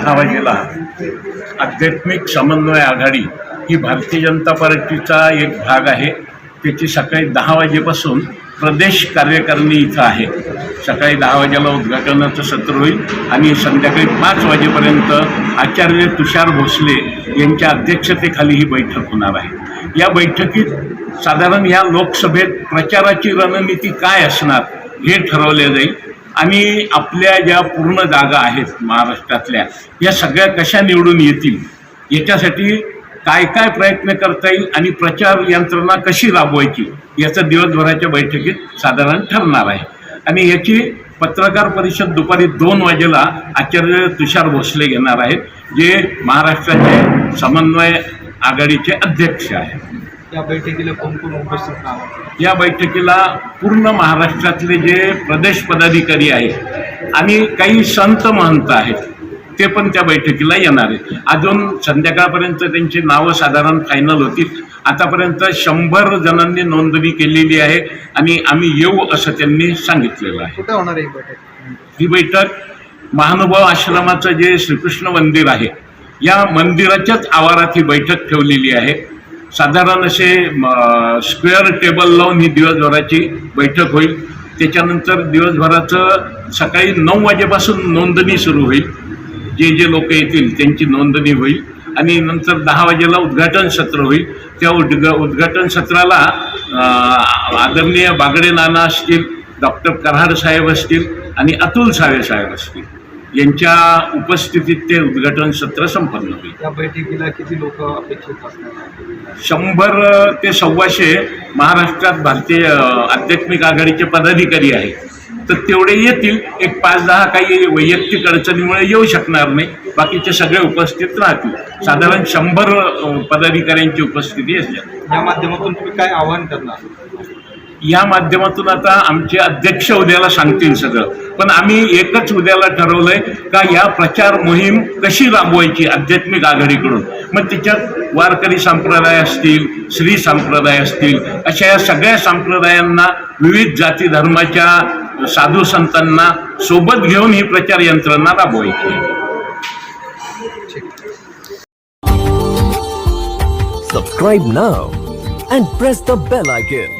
दहा वाजेला आध्यात्मिक समन्वय आघाडी ही भारतीय जनता पार्टीचा एक भाग आहे. त्याची सकाळी दहा वाजेपासून प्रदेश कार्यकारिणी इथं आहे. सकाळी दहा वाजेला उद्घाटनाचं सत्र होईल आणि संध्याकाळी पाच वाजेपर्यंत आचार्य तुषार भोसले यांच्या अध्यक्षतेखाली ही बैठक होणार आहे. या बैठकीत साधारण या लोकसभेत प्रचाराची रणनीती काय असणार हे ठरवले जाईल. आणि आपल्या ज्या पूर्ण जागा आहेत महाराष्ट्रातल्या या सगळ्या कशा निवडून येतील याच्यासाठी काय काय प्रयत्न करता येईल आणि प्रचार यंत्रणा कशी राबवायची याचं दिवसभराच्या बैठकीत साधारण ठरणार आहे. आणि याची पत्रकार परिषद दुपारी दोन वाजेला आचार्य तुषार भोसले घेणार आहेत जे महाराष्ट्राचे समन्वय आघाडीचे अध्यक्ष आहेत. या बैठकीला कोण कोण उपस्थित राहणार या बैठकीला पूर्ण महाराष्ट्रातले जे प्रदेश पदाधिकारी आहेत आणि काही संत महंत आहेत ते पण त्या बैठकीला येणार आहेत. अजून संध्याकाळपर्यंत त्यांची नावं साधारण फायनल होतील. आतापर्यंत शंभर जणांनी नोंदणी केलेली आहे आणि आम्ही येऊ असं त्यांनी सांगितलेलं आहे. कुठे होणार आहे ही बैठक? ही बैठक महानुभाव आश्रमाचं जे श्रीकृष्ण मंदिर आहे या मंदिराच्याच आवारात ही बैठक ठेवलेली आहे. साधारण असे स्क्वेअर टेबल लावून ही दिवसभराची बैठक होईल. त्याच्यानंतर दिवसभराचं सकाळी नऊ वाजेपासून नोंदणी सुरू होईल. जे जे लोक येतील त्यांची नोंदणी होईल. आणि नंतर दहा वाजेला उद्घाटन सत्र होईल. त्या उद्ग उद्घाटन सत्राला आदरणीय बागडे नाना असतील डॉक्टर कराड साहेब असतील आणि अतुल सावे साहेब असतील. यांच्या उपस्थितीत ते उद्घाटन सत्र संपन्न होईल. या बैठकीला किती लोक अपेक्षित शंभर ते सव्वाशे महाराष्ट्रात भारतीय आध्यात्मिक आघाडीचे पदाधिकारी आहेत. तर तेवढे येतील. एक पाच दहा काही वैयक्तिक अडचणीमुळे येऊ शकणार नाही. बाकीचे सगळे उपस्थित राहतील. साधारण शंभर पदाधिकाऱ्यांची उपस्थिती असेल या माध्यमातून तुम्ही काय आवाहन करणार? या माध्यमातून आता आमचे अध्यक्ष उद्याला सांगतील सगळं. पण आम्ही एकच उद्याला ठरवलंय का या प्रचार मोहीम कशी राबवायची आध्यात्मिक आघाडीकडून? मग तिच्यात वारकरी संप्रदाय असतील श्री संप्रदाय असतील अशा या सगळ्या संप्रदायांना विविध जाती धर्माच्या साधू संतांना सोबत घेऊन ही प्रचार यंत्रणा राबवायची Subscribe now and press the bell icon.